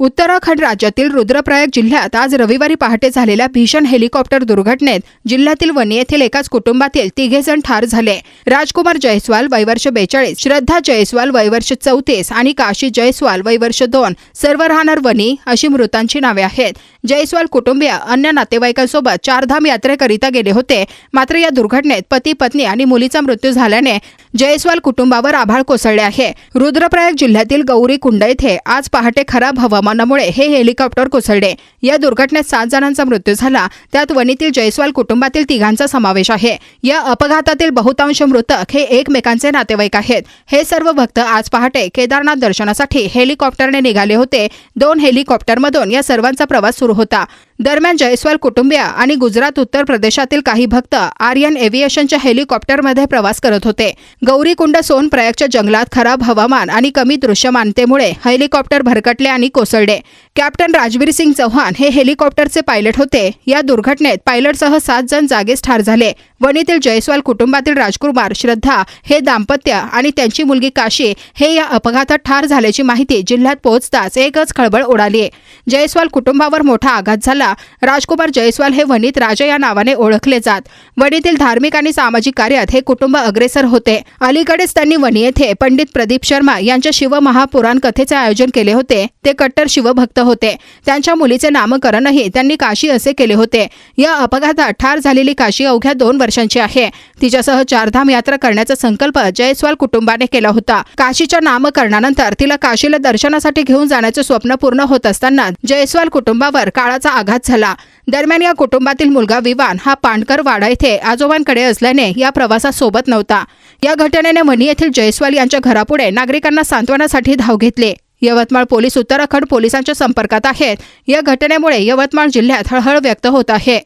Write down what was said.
उत्तराखंड राज्यातील रुद्रप्रयाग जिल्ह्यात आज रविवारी पहाटे झालेल्या भीषण हेलिकॉप्टर दुर्घटनेत जिल्ह्यातील वणी येथील एकाच कुटुंबातील तिघे जण ठार झाले. राजकुमार जयस्वाल वयवर्ष बेचाळीस श्रद्धा जयस्वाल वयवर्ष चौतीस आणि काशी जयस्वाल वयवर्ष दोन सर्व राहणार वणी अशी मृतांची नावे आहेत. जयस्वाल कुटुंबीय अन्य नातेवाईकांसोबत चारधाम यात्रेकरिता गेले होते. मात्र या दुर्घटनेत पती पत्नी आणि मुलीचा मृत्यू झाल्याने जयस्वाल कुटुंबावर आभाळ कोसळले आहे. रुद्रप्रयाग जिल्ह्यातील गौरी कुंड येथे आज पहाटे खराब हवामानामुळे हे हेलिकॉप्टर कोसळले. या दुर्घटनेत सात जणांचा मृत्यू झाला. त्यात वणीतील जयस्वाल कुटुंबातील तिघांचा समावेश आहे. या अपघातातील बहुतांश मृतक हे एकमेकांचे नातेवाईक आहेत. हे सर्व भक्त आज पहाटे केदारनाथ दर्शनासाठी हेलिकॉप्टरने निघाले होते. दोन हेलिकॉप्टरमधून या सर्वांचा प्रवास सुरू होता. दरम्यान जयस्वाल कुटुंबिया आणि गुजरात उत्तर प्रदेशातील काही भक्त आर्यन एव्हिएशनच्या हेलिकॉप्टरमध्ये प्रवास करत होते. गौरीकुंड सोन प्रयागच्या जंगलात खराब हवामान आणि कमी दृश्यमानतेमुळे हेलिकॉप्टर भरकटले आणि कोसळले. कॅप्टन राजवीर सिंग चौहान हे हेलिकॉप्टरचे पायलट होते. या दुर्घटनेत पायलटसह सात जण जागीच ठार झाले. वणीतील जयस्वाल कुटुंबातील राजकुमार श्रद्धा हे दाम्पत्य आणि त्यांची मुलगी काशी हे या अपघातात ठार झाल्याची माहिती जिल्ह्यात पोहोचताच एकच खळबळ उडाली. जयस्वाल कुटुंबावर मोठा आघात झाला. असलेल्या राजकुमार जयस्वाल हे वनित राजा या नावाने ओळखले जात. वणीतील धार्मिक आणि सामाजिक कार्यात हे कुटुंब अग्रेसर होते. अलीकडेच त्यांनी वणी येथे पंडित प्रदीप शर्मा यांच्या शिवमहापुराण कथेचे आयोजन केले होते. ते कट्टर शिवभक्त होते. त्यांच्या मुलीचे नामकरणही त्यांनी काशी असे केले होते. या अपघातात ठार झालेली काशी अवघ्या दोन वर्षांची आहे. तिच्यासह चारधाम यात्रा करण्याचा संकल्प जयस्वाल कुटुंबाने केला होता. काशीच्या नामकरणानंतर तिला काशीला दर्शनासाठी घेऊन जाण्याचे स्वप्न पूर्ण होत असताना जयस्वाल कुटुंबावर काळाचा आघात झाला. दरम्यान या कुटुंबातील मुलगा विवान हा पांडकर वाडा येथे आजोबांकडे असल्याने या प्रवासात सोबत नव्हता. या घटनेने वणी येथील जयस्वाल यांच्या घरापुढे नागरिकांना सांत्वनासाठी धाव घेतली. यवतमाळ पोलीस उत्तराखंड पोलिसांच्या संपर्कात आहेत. या घटनेमुळे यवतमाळ जिल्ह्यात हळहळ व्यक्त होत आहे.